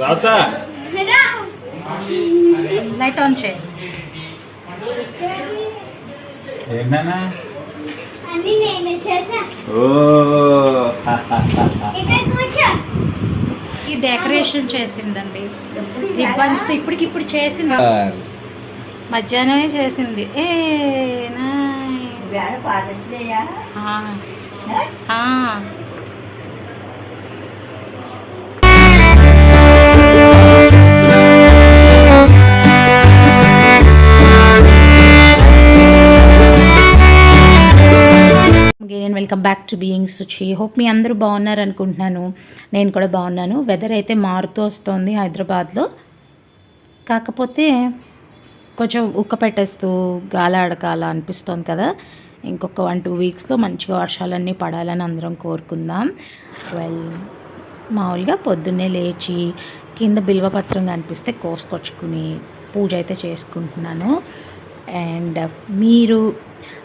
Racha. Light on చేయి ఏంటన్నా? అన్ని నేను చేసా ఓ. ఇక్కడ కూర్చో. ఈ డెకరేషన్ చేసిందండి. రిబ్బన్స్ ఇప్పటికి ఇప్పుడు చేసింది. మధ్యాహ్నమే చేసింది. ఏ. Welcome back to being Suchi. Hope మీ అందరూ బాగున్నారు అనుకుంటున్నాను. నేను కూడా బాగున్నాను. వెదర్ అయితే మారుతూ వస్తుంది హైదరాబాద్లో. కాకపోతే కొంచెం ఉక్క పెట్టేస్తూ అనిపిస్తుంది కదా. ఇంకొక వన్ టూ వీక్స్లో మంచిగా వర్షాలన్నీ పడాలని అందరం కోరుకుందాం. వెల్ మామూలుగా పొద్దున్నే లేచి కింద బిల్వపత్రం కనిపిస్తే కోసుకొచ్చుకుని పూజ అయితే చేసుకుంటున్నాను. అండ్ మీరు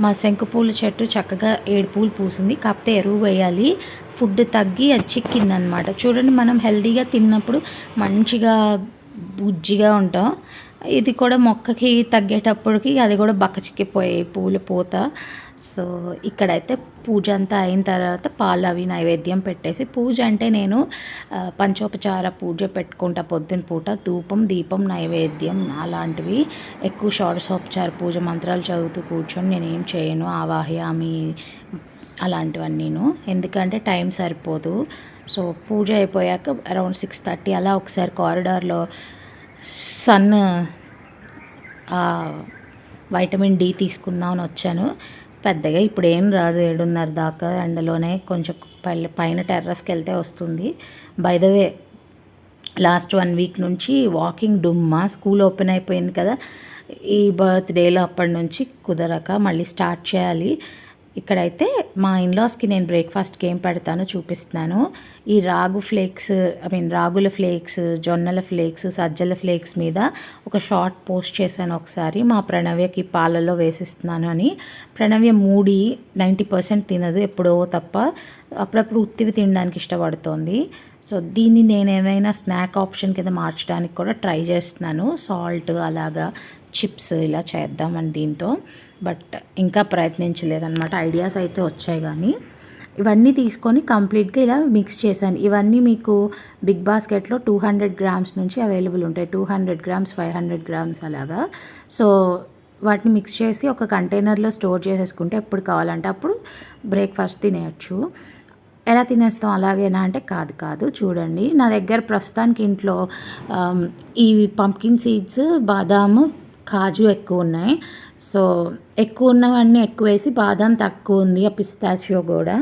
మా శంకు పూల చెట్టు చక్కగా ఏడు పూలు పూసింది. కాకపోతే ఎరువు వేయాలి. ఫుడ్ తగ్గి అది చిక్కిందనమాట. చూడండి మనం హెల్తీగా తిన్నప్పుడు మంచిగా బుజ్జిగా ఉంటాం. ఇది కూడా మొక్కకి తగ్గేటప్పటికి అది కూడా బక్క చిక్కిపోయాయి పూల పూత. సో ఇక్కడైతే పూజ అంతా అయిన తర్వాత పాలు అవి నైవేద్యం పెట్టేసి పూజ అంటే నేను పంచోపచార పూజ పెట్టుకుంటా పొద్దున పూట. ధూపం దీపం నైవేద్యం అలాంటివి. ఎక్కువ షోడశోపచార పూజ మంత్రాలు చదువుతూ కూర్చొని నేనేం చేయను. ఆవాహ్యామి అలాంటివన్నీను. ఎందుకంటే టైం సరిపోదు. సో పూజ అయిపోయాక అరౌండ్ సిక్స్ థర్టీ అలా ఒకసారి కారిడార్లో సన్ వైటమిన్ డి తీసుకుందామని వచ్చాను. పెద్దగా ఇప్పుడు ఏం రాదు ఏడున్నర దాకా ఎండలోనే కొంచెం పైన పైన టెర్రస్కి వెళ్తే వస్తుంది. By the way last one week నుంచి వాకింగ్ డుమ్మా స్కూల్ ఓపెన్ అయిపోయింది కదా. ఈ బర్త్డేలో అప్పటి నుంచి కుదరక మళ్ళీ స్టార్ట్ చేయాలి. ఇక్కడైతే మా ఇన్లాస్కి నేను బ్రేక్ఫాస్ట్కి ఏం పెడతానో చూపిస్తున్నాను. ఈ రాగు ఫ్లేక్స్ ఐ మీన్ రాగుల ఫ్లేక్స్ జొన్నల ఫ్లేక్స్ సజ్జల ఫ్లేక్స్ మీద ఒక షార్ట్ పోస్ట్ చేశాను ఒకసారి. మా ప్రణవ్యకి పాలలో వేసిస్తున్నాను అని. ప్రణవ్య మూడి నైంటీ పర్సెంట్ తినదు ఎప్పుడో తప్ప అప్పుడప్పుడు ఉత్తివి తినడానికి ఇష్టపడుతోంది. సో దీన్ని నేను ఏమైనా స్నాక్ ఆప్షన్ కింద మార్చడానికి కూడా ట్రై చేస్తున్నాను. సాల్ట్ అలాగా చిప్స్ ఇలా చేద్దామని దీంతో. బట్ ఇంకా ప్రయత్నించలేదన్నమాట. ఐడియాస్ అయితే వచ్చాయి కానీ ఇవన్నీ తీసుకొని కంప్లీట్గా ఇలా మిక్స్ చేశాను. ఇవన్నీ మీకు బిగ్ బాస్కెట్లో టూ హండ్రెడ్ గ్రామ్స్ నుంచి అవైలబుల్ ఉంటాయి. Two hundred grams five hundred grams అలాగా. సో వాటిని మిక్స్ చేసి ఒక కంటైనర్లో స్టోర్ చేసేసుకుంటే ఎప్పుడు కావాలంటే అప్పుడు బ్రేక్ఫాస్ట్ తినేయచ్చు. ఎలా తినేస్తాం అలాగేనా అంటే కాదు కాదు. చూడండి. నా దగ్గర ప్రస్తుతానికి ఇంట్లో ఈ పంకిన్ సీడ్స్ బాదాము కాజు ఎక్కువ ఉన్నాయి. సో ఎక్కువ ఉన్నవన్నీ ఎక్కువ వేసి బాదం తక్కువ ఉంది ఆ పిస్తాచియో కూడా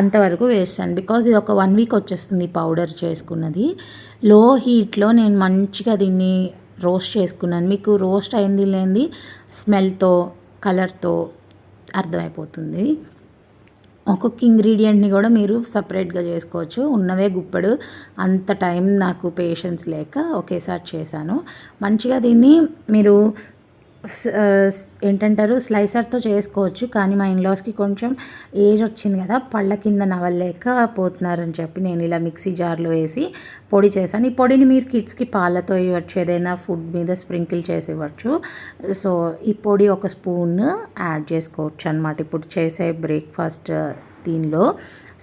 అంతవరకు వేస్తాను. బికాజ్ ఇది ఒక వన్ వీక్ వచ్చేస్తుంది పౌడర్ చేసుకున్నది. లో హీట్లో నేను మంచిగా దీన్ని రోస్ట్ చేసుకున్నాను. మీకు రోస్ట్ అయింది లేనిది స్మెల్తో కలర్తో అర్థమైపోతుంది. ఒక్కొక్క ఇంగ్రీడియంట్ని కూడా మీరు సపరేట్గా చేసుకోవచ్చు. ఉన్నవే గుప్పడు. అంత టైం నాకు పేషెన్స్ లేక ఒకేసారి చేశాను. మంచిగా దీన్ని మీరు ఏంటంటారు? స్లైసర్తో చేసుకోవచ్చు కానీ మా ఇన్లాస్కి కొంచెం ఏజ్ వచ్చింది కదా పళ్ళ కింద నవ్వలేకపోతున్నారని చెప్పి నేను ఇలా మిక్సీ జార్లో వేసి పొడి చేశాను. ఈ పొడిని మీరు కిడ్స్కి పాలతో ఇవ్వచ్చు ఏదైనా ఫుడ్ మీద స్ప్రింకిల్ చేసి ఇవ్వచ్చు. సో ఈ పొడి ఒక స్పూన్ యాడ్ చేసుకోవచ్చు అనమాట ఇప్పుడు చేసే బ్రేక్ఫాస్ట్ దీనిలో.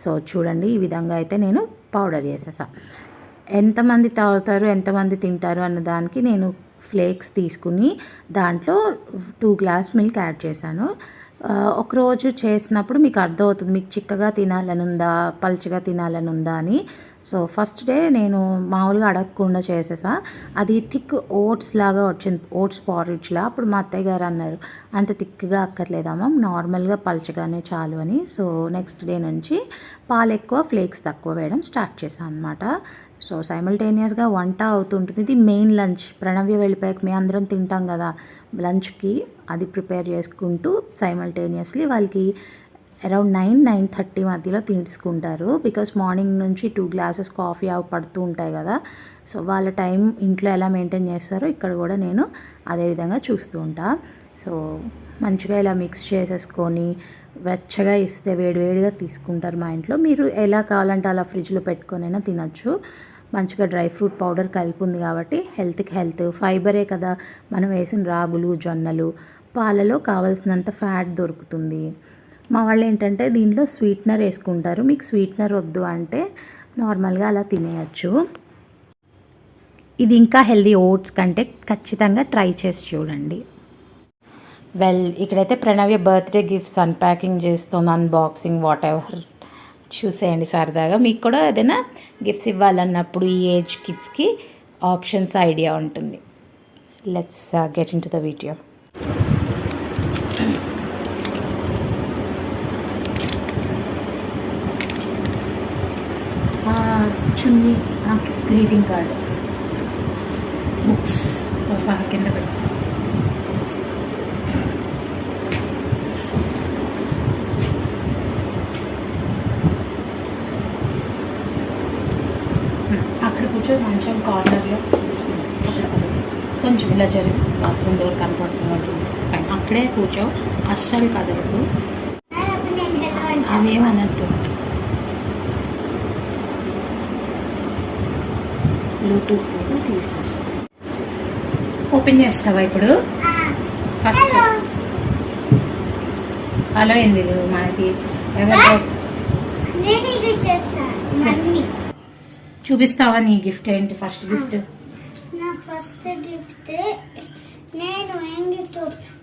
సో చూడండి ఈ విధంగా అయితే నేను పౌడర్ చేసేసా. ఎంతమంది తాగుతారు ఎంతమంది తింటారు అన్న దానికి నేను ఫ్లేక్స్ తీసుకుని దాంట్లో టూ గ్లాస్ మిల్క్ యాడ్ చేశాను. ఒకరోజు చేసినప్పుడు మీకు అర్థమవుతుంది మీకు చిక్కగా తినాలని ఉందా పల్చగా తినాలని ఉందా అని. సో ఫస్ట్ డే నేను మామూలుగా అడగకుండా చేసేసా. అది థిక్ ఓట్స్ లాగా వచ్చింది ఓట్స్ పారిడ్జ్లా అప్పుడు మా అత్తయ్య గారు అన్నారు అంత థిక్గా అక్కర్లేదమ్మా నార్మల్గా పల్చగానే చాలు అని. సో నెక్స్ట్ డే నుంచి పాలు ఎక్కువ ఫ్లేక్స్ తక్కువ వేయడం స్టార్ట్ చేశాను అనమాట సో సైమల్టేనియస్గా వంట అవుతుంటుంది. ఇది మెయిన్ లంచ్. ప్రణవ్య వెళ్ళిపోయాక మేము అందరం తింటాం కదా. లంచ్కి అది ప్రిపేర్ చేసుకుంటూ సైమల్టేనియస్లీ వాళ్ళకి అరౌండ్ నైన్ నైన్ థర్టీ మధ్యలో తీసుకుంటారు. బికాస్ మార్నింగ్ నుంచి టూ గ్లాసెస్ కాఫీ అవి పడుతూ ఉంటాయి కదా. సో వాళ్ళ టైం ఇంట్లో ఎలా మెయింటైన్ చేస్తారో ఇక్కడ కూడా నేను అదే విధంగా చూస్తూ ఉంటా. సో మంచిగా ఇలా మిక్స్ చేసేసుకొని వెచ్చగా ఇస్తే వేడివేడిగా తీసుకుంటారు మా ఇంట్లో. మీరు ఎలా కావాలంటే అలా ఫ్రిడ్జ్లో పెట్టుకొనైనా తినచ్చు. మంచిగా డ్రై ఫ్రూట్ పౌడర్ కలిపి ఉంది కాబట్టి హెల్త్కి హెల్త్. ఫైబరే కదా మనం వేసిన రాగులు జొన్నలు పాలలో కావలసినంత ఫ్యాట్ దొరుకుతుంది. మా వాళ్ళు ఏంటంటే దీంట్లో స్వీట్నర్ వేసుకుంటారు. మీకు స్వీట్నర్ వద్దు అంటే నార్మల్గా అలా తినేయచ్చు. ఇది ఇంకా హెల్దీ ఓట్స్ కంటే ఖచ్చితంగా ట్రై చేసి చూడండి. వెల్ ఇక్కడైతే ప్రణవ్య బర్త్డే గిఫ్ట్స్ అన్ప్యాకింగ్ చేస్తుంది అన్బాక్సింగ్ వాట్ ఎవర్ చూసేయండి సరదాగా. మీకు కూడా ఏదైనా గిఫ్ట్స్ ఇవ్వాలన్నప్పుడు ఈ ఏజ్ కిడ్స్కి ఆప్షన్స్ ఐడియా ఉంటుంది. Let's get into the video chunni greeting card books సహా కింద పెట్టి. కూర్చో మంచం కార్నర్లో కొంచెం ఇలా జరిగి బాత్రూమ్ డోర్ కనపడుతున్నట్టు ఫైన్ అక్కడే కూర్చో. అస్సలు అంటా. అవేమనద్దు బ్లూటూత్ తీసేస్తా. ఓపెన్ చేస్తావా ఇప్పుడు? First hello. ఏంది మనకి ఎవరు నేను ఇది చేస్తా మమ్మీ చూపిస్తావా నీ గిఫ్ట్ ఏంటి ఫస్ట్ గిఫ్ట్ నా ఫస్ట్ గిఫ్ట్ నేను ఏం గిఫ్ట్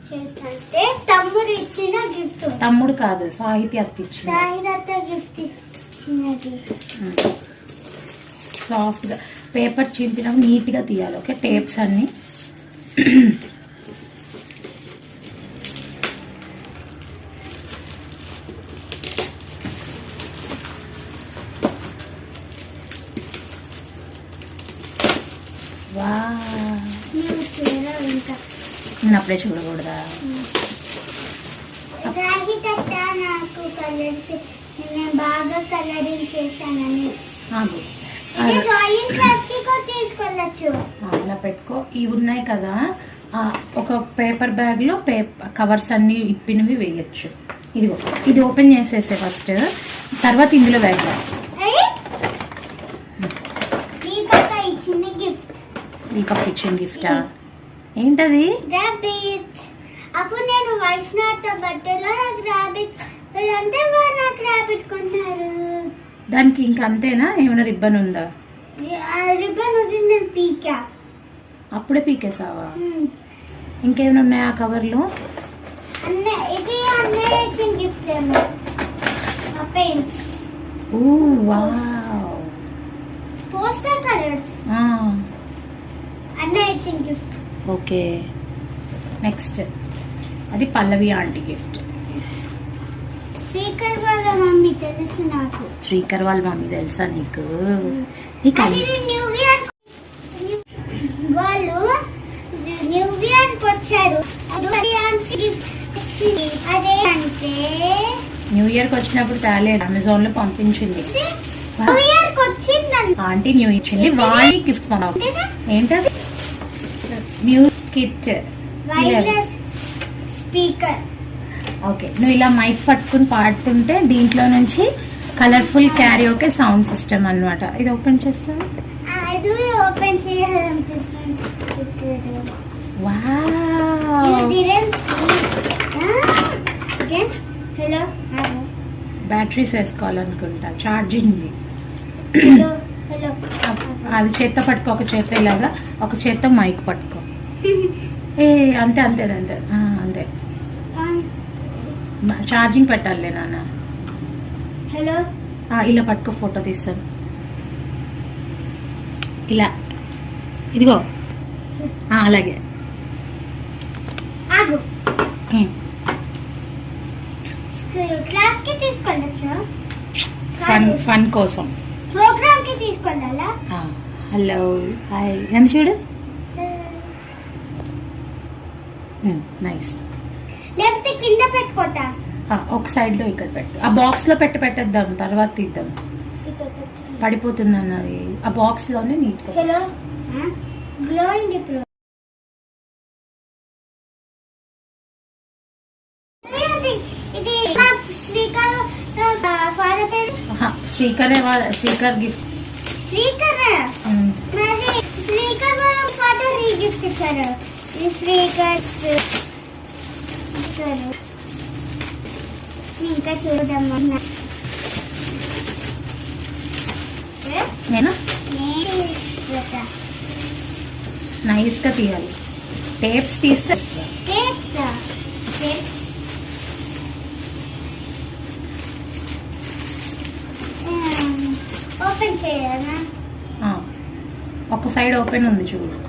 చేస్తానంటే తమ్ముడు ఇచ్చిన గిఫ్ట్ తమ్ముడు కాదు సాహిత్య అత్తిచ్చింది సాయిదత్త గిఫ్ట్ ఇచ్చినది సాఫ్ట్గా పేపర్ చింపినప్పుడు నీట్గా తీయాలి ఓకే టేప్స్ అన్ని. నేను అప్పుడే చూడకూడదా? సాహిదత్త నాకు కలర్స్ నేను బాగా కలరింగ్ చేశానని ఆగు. ఇది డ్రాయింగ్ క్లాస్కి కూడా తీసుకెళ్ళచ్చు. ఆ, అలా పెట్టుకో. ఇవి ఉన్నాయి కదా. ఒక పేపర్ బ్యాగ్లో పేపర్ కవర్స్ అన్ని ఇప్పినవి వేయచ్చు. ఇదిగో ఇది ఓపెన్ చేసేసే ఫస్ట్. తర్వాత ఇందులో వేద్దాం. దీపక్ కిచెన్ గిఫ్టా ఏంటది? రాబిట్ అప్పుడు నేను వైష్ణవ్తో బట్టలో నాకు రాబిట్ వీళ్ళంతా వారు నాకు రాబిట్ కొన్నారు. దానికి ఇంక అంతేనా? ఏమైనా రిబ్బన్ ఉందా? రిబ్బన్ వచ్చి నేను పీకా. అప్పుడే పీకేసావా. ఇంకేమైనా ఉన్నాయా ఆ కవర్లో? అన్న ఇది అన్నయ్య ఇచ్చిన గిఫ్ట్ ఏమో. ఆ paints oh wow. Poster colours ఆ, అన్నయ్య ఇచ్చిన గిఫ్ట్ ఓకే. నెక్స్ట్ అది పల్లవి ఆంటీ గిఫ్ట్ స్పీకర్ వాళ్ళ మమ్మీ తెలుసు నాకు. శ్రీకర్ వాళ్ళ మమ్మీ తెలుసా నీకు? నీకు అది న్యూ ఇయర్ వాళ్ళు న్యూ ఇయర్కి వచ్చారు. అది ఆంటీ గిఫ్ట్ ఇచ్చింది అదే అంటే న్యూ ఇయర్కి వచ్చినప్పుడు తేలేదు. అమెజాన్లో పంపించింది. ఆంటీ న్యూ ఇచ్చింది వాళ్ళకి గిఫ్ట్ పంప ఏంటది? న్యూ కిట్ స్పీకర్ ఓకే నువ్వు ఇలా మైక్ పట్టుకుని పాడుతుంటే దీంట్లో నుంచి colourful carry okay sound system అన్నమాట. ఇది ఓపెన్ చేస్తాను ఓపెన్ హలో బ్యాటరీస్ వేసుకోవాలనుకుంటా. ఛార్జింగ్ అది చేత్తో పట్టుకో ఒక చేత్తో ఇలాగా ఒక చేత్తో మైక్ పట్టుకో. ఏ అంతే అంతే అంతే. అంతే. ఛార్జింగ్ పెట్టాలి నాన్న. హలో? ఇలా పట్టుకో ఫోటో తీస్తాను. ఇలా. ఇదిగో. అలాగే. ఆగు. ఉమ్. క్లాస్కి తీసుకెళ్ళొచ్చా ఫన్ ఫన్ కోసం. ప్రోగ్రామ్కి తీసుకెళ్ళాలా హలో. హాయ్. నన్ను చూడు. Hmm, నైస్ లేకపోతే కింద పెట్టుకోటా ఒక సైడ్లో ఇక్కడ పెట్టు. ఆ బాక్స్లో పెట్టి పెట్టేద్దాం తర్వాత తీద్దాం. పడిపోతుంది అన్నది ఆ బాక్స్లోనే neat hello glow Srikar gift hmm. Srikar Srikar father gift ఇచ్చారు. ఇంకా చూడమ్మా. నేను. నైస్గా తీయాలి. టేప్స్ తీస్తే ఓపెన్ చేయాలా ఒక సైడ్ ఓపెన్ ఉంది చూడు.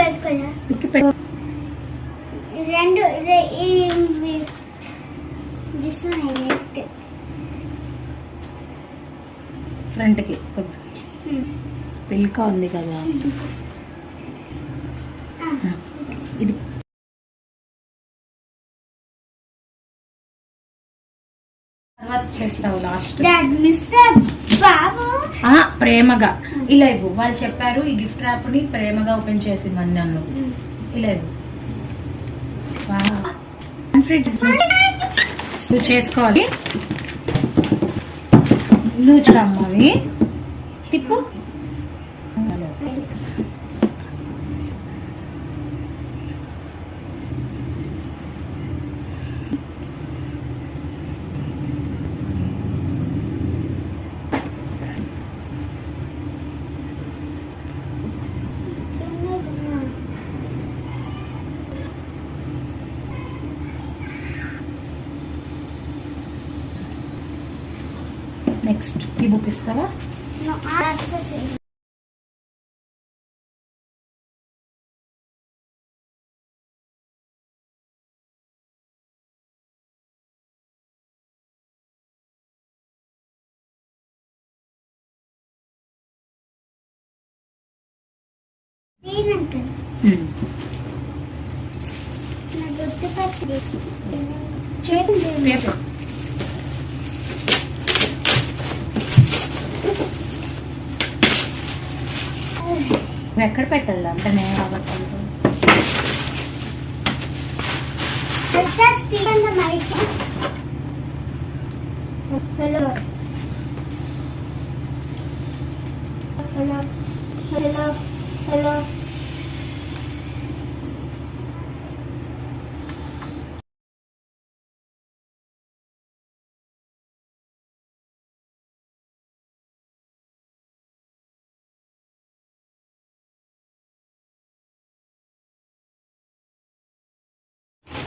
వేసుకోలే రెండు ఈ దిస్ వన్ ఐ లైక్ ఫ్రంట్కి పిల్క ఉంది కదా. ఇది. తర్వాత చేస్తావు లాస్ట్ మిస్టర్ ప్రేమగా. ఇలా ఇవ్వు. వాళ్ళు చెప్పారు ఈ గిఫ్ట్ ర్యాప్ని ప్రేమగా ఓపెన్ చేసి మన నన్ను ఇలా ఇవ్వు. నువ్వు చేసుకోవాలి. లూజ్గా అమ్మవి. తిప్పు. నెక్స్ట్ ఈ బుక్ ఇస్తావా No, that's the thing. ఏంటంటే నా గుర్తు పట్టి చేయండి పేపర్ నువ్వు ఎక్కడ పెట్టాలి? అంటే నేను కాబట్టి. హలో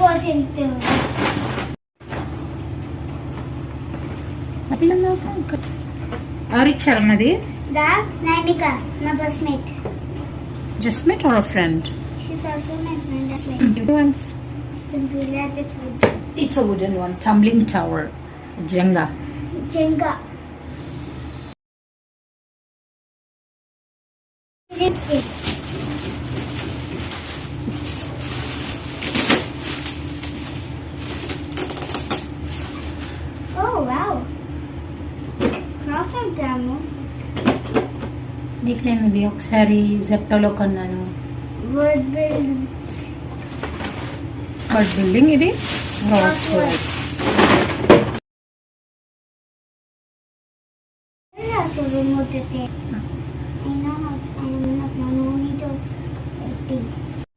കോശം അതിലൊന്ന് നോക്കാം best mate. Just mate or a friend? She's also my friend. It's a wooden one. Tumbling tower. Jenga. Jenga. కొంటాము నీకు నేను ఇది ఒకసారి జెప్టోలో కొన్నాను. వర్డ్ బిల్డింగ్ ఇది? Cross words.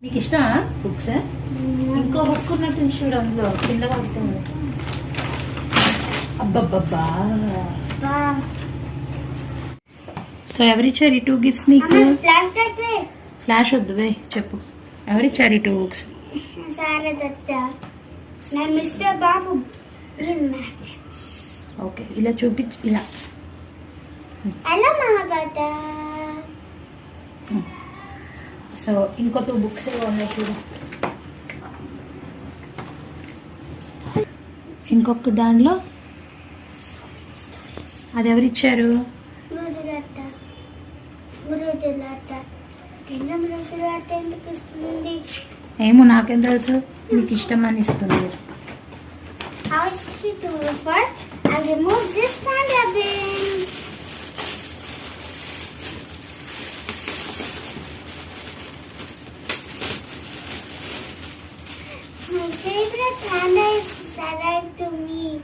నీకు ఇష్టమా బుక్స్? ఇంకో బుక్ ఉన్నట్టు చూడు అందులో కింద పడుతుంది. అబ్బబ్బబ్బా. సో ఎవరిచ్చారు ఈ టూ గిఫ్ట్స్ నీకు. ఫ్లాష్ వద్దు వే చెప్పు. ఎవరిచ్చారు ఈ టూ బుక్స్ magnets. ఓకే ఇలా చూపించు ఇలా. సో ఇంకో టూ బుక్స్ ఉన్నాయి చూడు. ఇంకొక దానిలో అది ఎవరిచ్చారు? ఏమో నాకేం తెలుసు నీకు ఇష్టం అని ఇస్తుంది How is she do it first? I'll remove this panda bin. My favorite panda is arrived to me.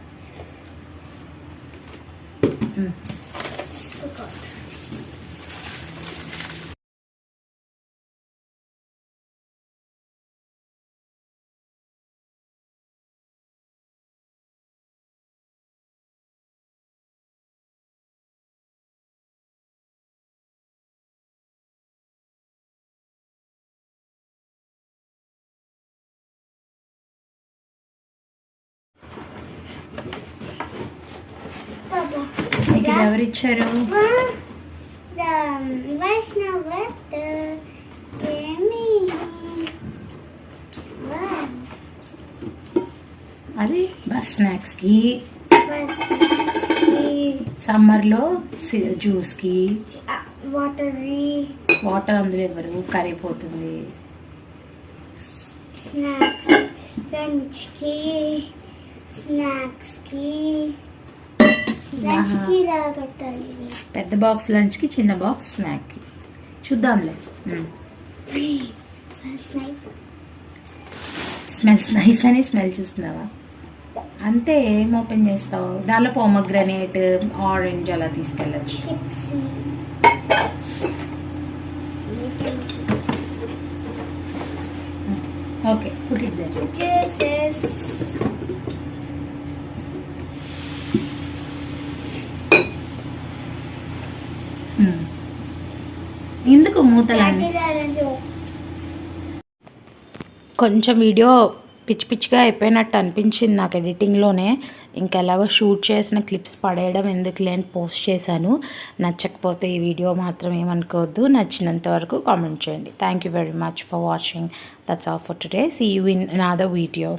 Me. Wow. అది బస్ స్నాక్స్కి సమ్మర్లో జ్యూస్కి watery. వాటర్ అందులో ఇవ్వరు కరిగిపోతుంది snacks, lunch key, పెద్ద బాక్స్ లంచ్కి చిన్న బాక్స్ స్నాక్కి. చూద్దాంలే. Smells nice. అని స్మెల్ చూస్తున్నావా? అంతే ఏం ఓపెన్ చేస్తావు? దానిలో పోమగ్రనేట్ ఆరెంజ్ అలా తీసుకెళ్ళచ్చు. ఓకే పుట్ ఎందుకు కొంచెం వీడియో పిచ్చి పిచ్చిగా అయిపోయినట్టు అనిపించింది నాకు ఎడిటింగ్లోనే. ఇంకా ఎలాగో షూట్ చేసిన క్లిప్స్ పడేయడం ఎందుకు లేని పోస్ట్ చేశాను. నచ్చకపోతే ఈ వీడియో మాత్రం ఏమనుకోవద్దు. నచ్చినంత వరకు కామెంట్ చేయండి. Thank you very much for watching that's all for today see you in another video